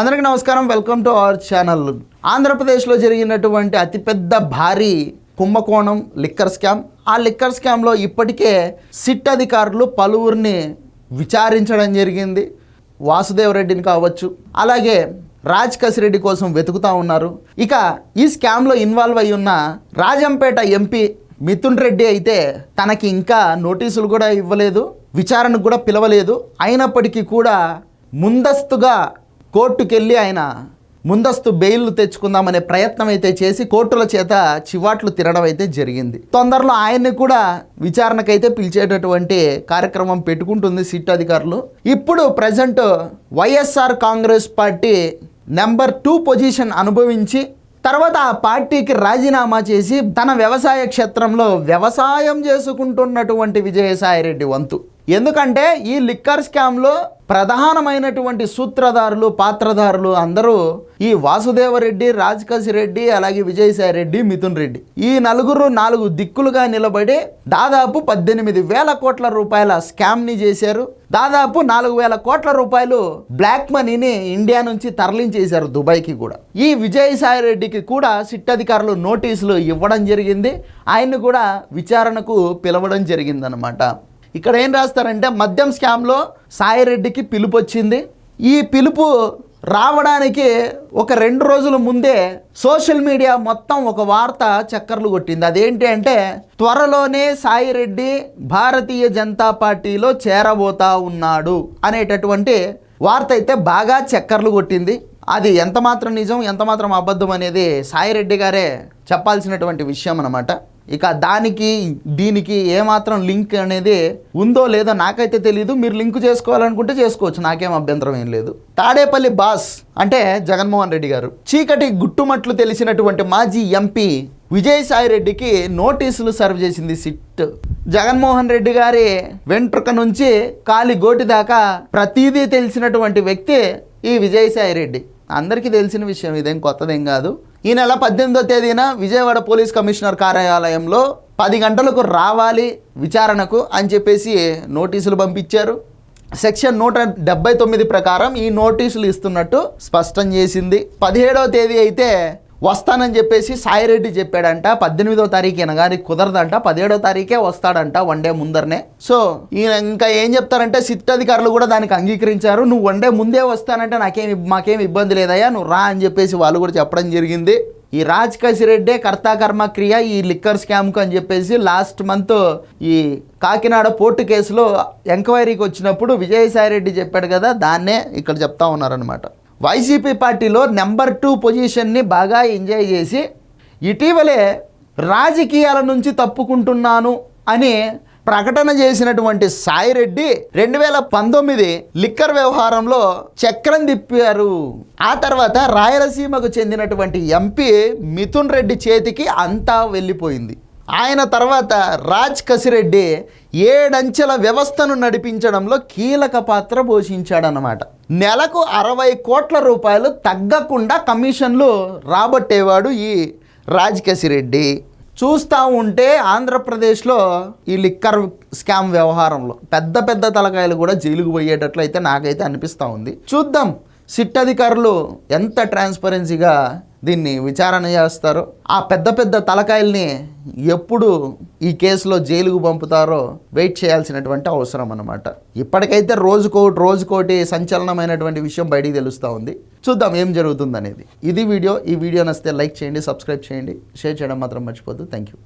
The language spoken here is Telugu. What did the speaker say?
అందరికీ నమస్కారం. వెల్కమ్ టు అవర్ ఛానల్ ఆంధ్రప్రదేశ్లో జరిగినటువంటి అతిపెద్ద భారీ కుంభకోణం లిక్కర్ స్కామ్ ఆ లిక్కర్ స్కామ్లో ఇప్పటికే సిట్ అధికారులు పలువురిని విచారించడం జరిగింది. వాసుదేవరెడ్డిని కావచ్చు అలాగే రాజ్ కసిరెడ్డి కోసం వెతుకుతా ఉన్నారు. ఇక ఈ స్కామ్లో ఇన్వాల్వ్ అయి ఉన్న రాజంపేట ఎంపీ మిథున్ రెడ్డి అయితే తనకి ఇంకా నోటీసులు కూడా ఇవ్వలేదు విచారణకు కూడా పిలవలేదు. అయినప్పటికీ కూడా ముందస్తుగా కోర్టుకెళ్ళి ఆయన ముందస్తు బెయిల్ తెచ్చుకుందామనే ప్రయత్నం అయితే చేసి కోర్టుల చేత చివాట్లు తినడం అయితే జరిగింది. తొందరలో ఆయన్ని కూడా విచారణకైతే పిలిచేటటువంటి కార్యక్రమం పెట్టుకుంటుంది సిట్ అధికారులు. ఇప్పుడు present YSR Congress party number two position అనుభవించి తర్వాత ఆ పార్టీకి రాజీనామా చేసి తన వ్యవసాయ క్షేత్రంలో వ్యవసాయం చేసుకుంటున్నటువంటి విజయసాయిరెడ్డి వంతు. ఎందుకంటే ఈ లిక్కర్ స్కామ్లో ప్రధానమైనటువంటి సూత్రధారులు పాత్రధారులు అందరూ ఈ వాసుదేవరెడ్డి రెడ్డి అలాగే విజయసాయి రెడ్డి మిథున్ రెడ్డి. ఈ నలుగురు నాలుగు దిక్కులుగా నిలబడి దాదాపు పద్దెనిమిది వేల కోట్ల రూపాయల స్కామ్ని చేశారు. దాదాపు నాలుగు వేల కోట్ల రూపాయలు బ్లాక్ మనీని ఇండియా నుంచి తరలించేశారు దుబాయ్కి కూడా. ఈ విజయసాయి రెడ్డికి కూడా సిట్ అధికారులు నోటీసులు ఇవ్వడం జరిగింది. ఆయన్ని కూడా విచారణకు పిలవడం జరిగిందనమాట ఇక్కడ ఏం రాస్తారంటే మద్యం స్కామ్లో సాయిరెడ్డికి పిలుపు వచ్చింది ఈ పిలుపు రావడానికి ఒక రెండు రోజుల ముందే సోషల్ మీడియా మొత్తం ఒక వార్త చక్కర్లు కొట్టింది. అదేంటి అంటే త్వరలోనే సాయిరెడ్డి భారతీయ జనతా పార్టీలో చేరబోతా ఉన్నాడు అనేటటువంటి వార్త అయితే బాగా చక్కర్లు కొట్టింది. అది ఎంత మాత్రం నిజం ఎంత మాత్రం అబద్ధం అనేది సాయిరెడ్డి గారే చెప్పాల్సినటువంటి విషయం అనమాట ఇక దానికి దీనికి ఏమాత్రం లింక్ అనేది ఉందో లేదో నాకైతే తెలియదు మీరు లింక్ చేసుకోవాలనుకుంటే చేసుకోవచ్చు. నాకేం అభ్యంతరం ఏం లేదు. తాడేపల్లి బాస్ అంటే జగన్మోహన్ రెడ్డి గారు. చీకటి గుట్టుమట్లు తెలిసినటువంటి మాజీ ఎంపీ విజయసాయి రెడ్డికి నోటీసులు సర్వ్ చేసింది సిట్. జగన్మోహన్ రెడ్డి గారి వెంట్రుక నుంచి కాలి గోటి దాకా ప్రతీదీ తెలిసినటువంటి వ్యక్తి ఈ విజయసాయి రెడ్డి. అందరికీ తెలిసిన విషయం ఇదేం కొత్తదేం కాదు. ఈ నెల పద్దెనిమిదో తేదీన విజయవాడ పోలీస్ కమిషనర్ కార్యాలయంలో పది గంటలకు రావాలి విచారణకు అని చెప్పేసి నోటీసులు పంపించారు. సెక్షన్ నూట డెబ్బై తొమ్మిది ప్రకారం ఈ నోటీసులు ఇస్తున్నట్టు స్పష్టం చేసింది. పదిహేడవ తేదీ అయితే వస్తానని చెప్పేసి సాయిరెడ్డి చెప్పాడంట. పద్దెనిమిదో తారీఖు ఎనగాని కుదరదంట. పదిహేడో తారీఖే వస్తాడంట వన్ డే ముందరనే. సో ఈయన ఇంకా ఏం చెప్తారంటే సిట్ అధికారులు కూడా దానికి అంగీకరించారు. నువ్వు వన్ డే ముందే వస్తానంటే నాకేం మాకేం ఇబ్బంది లేదయ్యా. నువ్వు రా అని చెప్పేసి వాళ్ళు కూడా చెప్పడం జరిగింది. ఈ రాజ్ కసిరెడ్డే కర్తాకర్మ క్రియ ఈ లిక్కర్ స్కామ్కు అని చెప్పేసి లాస్ట్ మంత్ ఈ కాకినాడ పోర్టు కేసులో ఎంక్వైరీకి వచ్చినప్పుడు విజయసాయిరెడ్డి చెప్పాడు కదా దాన్నే ఇక్కడ చెప్తా ఉన్నారనమాట వైసీపీ పార్టీలో నెంబర్ టూ పొజిషన్ని బాగా ఎంజాయ్ చేసి ఇటీవలే రాజకీయాల నుంచి తప్పుకుంటున్నాను అని ప్రకటన చేసినటువంటి సాయిరెడ్డి రెండు వేల పంతొమ్మిది లిక్కర్ వ్యవహారంలో చక్రం తిప్పారు. ఆ తర్వాత రాయలసీమకు చెందినటువంటి ఎంపీ మిథున్ రెడ్డి చేతికి అంతా వెళ్ళిపోయింది. ఆయన తర్వాత రాజ్ కసిరెడ్డి ఏడంచెల వ్యవస్థను నడిపించడంలో కీలక పాత్ర పోషించాడనమాట నెలకు అరవై కోట్ల రూపాయలు తగ్గకుండా కమిషన్లు రాబట్టేవాడు ఈ రాజ్ రెడ్డి. చూస్తూ ఉంటే ఆంధ్రప్రదేశ్లో ఈ లిక్కర్ స్కామ్ వ్యవహారంలో పెద్ద పెద్ద తలకాయలు కూడా జైలుకు పోయేటట్లు అయితే నాకైతే అనిపిస్తూ ఉంది. చూద్దాం. సిట్ అధికారులు ఎంత ట్రాన్స్పరెన్సీగా దీన్ని విచారణ చేస్తారో ఆ పెద్ద పెద్ద తలకాయల్ని ఎప్పుడు ఈ కేసులో జైలుకు పంపుతారో వెయిట్ చేయాల్సినటువంటి అవసరం అనమాట ఇప్పటికైతే రోజుకోటి రోజుకోటి సంచలనమైనటువంటి విషయం బయటికి తెలుస్తూ ఉంది. చూద్దాం ఏం జరుగుతుంది అనేది ఇది వీడియో. ఈ వీడియో నచ్చితే లైక్ చేయండి సబ్స్క్రైబ్ చేయండి. షేర్ చేయడం మాత్రం మర్చిపోద్దు థ్యాంక్ యూ